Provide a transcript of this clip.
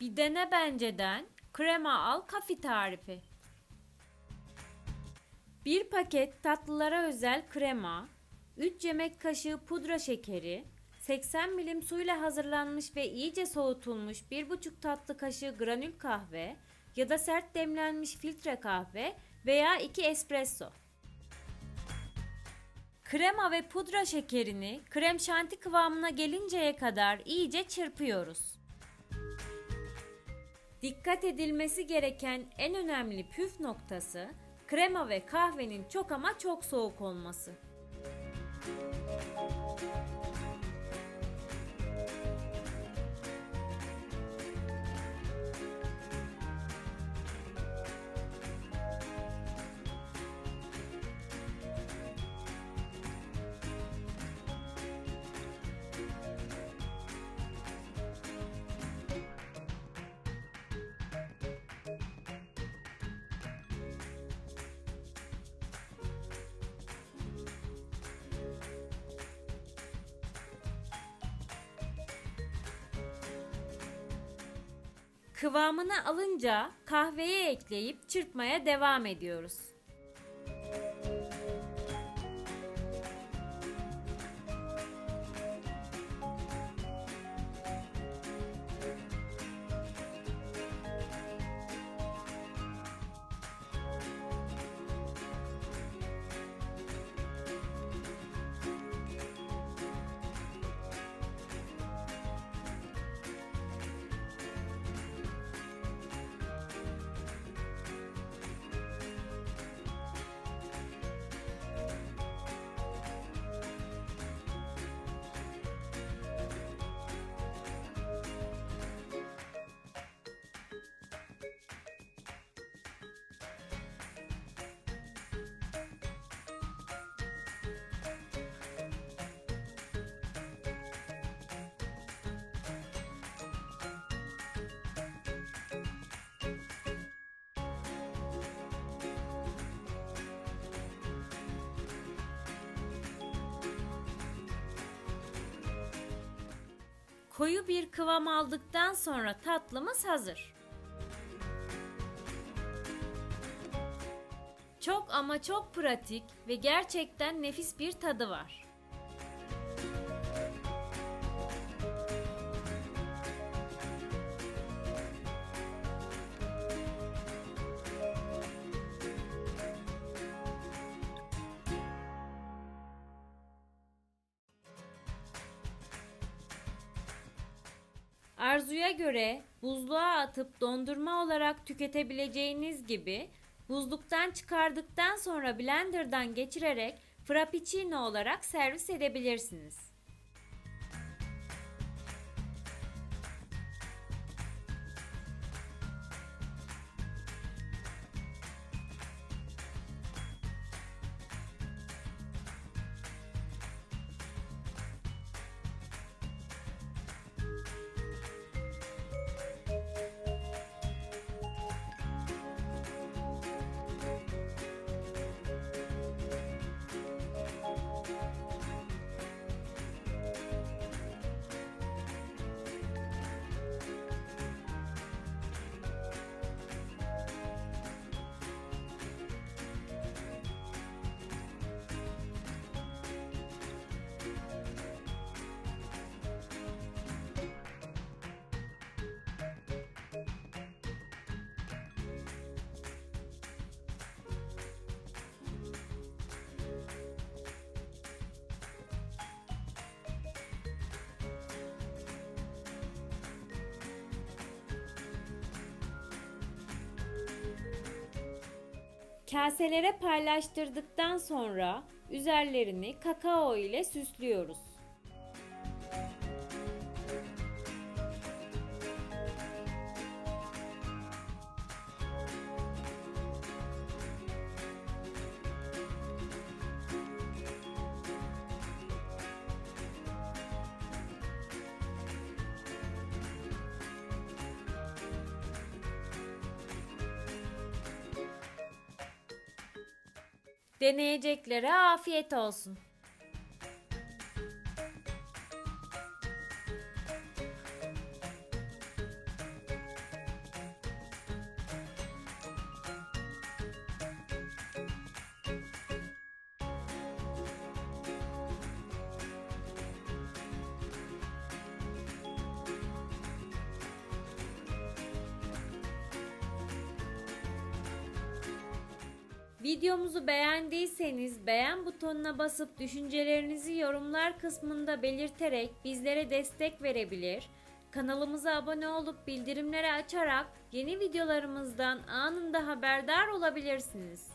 Bir dene benceden krema al kafi tarifi. Bir paket tatlılara özel krema, 3 yemek kaşığı pudra şekeri, 80 milim suyla hazırlanmış ve iyice soğutulmuş 1,5 tatlı kaşığı granül kahve ya da sert demlenmiş filtre kahve veya 2 espresso. Krema ve pudra şekerini krem şanti kıvamına gelinceye kadar iyice çırpıyoruz. Dikkat edilmesi gereken en önemli püf noktası krema ve kahvenin çok ama çok soğuk olması. Kıvamını alınca kahveye ekleyip çırpmaya devam ediyoruz. Koyu bir kıvam aldıktan sonra tatlımız hazır. Çok ama çok pratik ve gerçekten nefis bir tadı var. Arzuya göre buzluğa atıp dondurma olarak tüketebileceğiniz gibi buzluktan çıkardıktan sonra blenderdan geçirerek frappuccino olarak servis edebilirsiniz. Kaselere paylaştırdıktan sonra üzerlerini kakao ile süslüyoruz. Deneyeceklere afiyet olsun. Videomuzu beğendiyseniz beğen butonuna basıp düşüncelerinizi yorumlar kısmında belirterek bizlere destek verebilir. Kanalımıza abone olup bildirimleri açarak yeni videolarımızdan anında haberdar olabilirsiniz.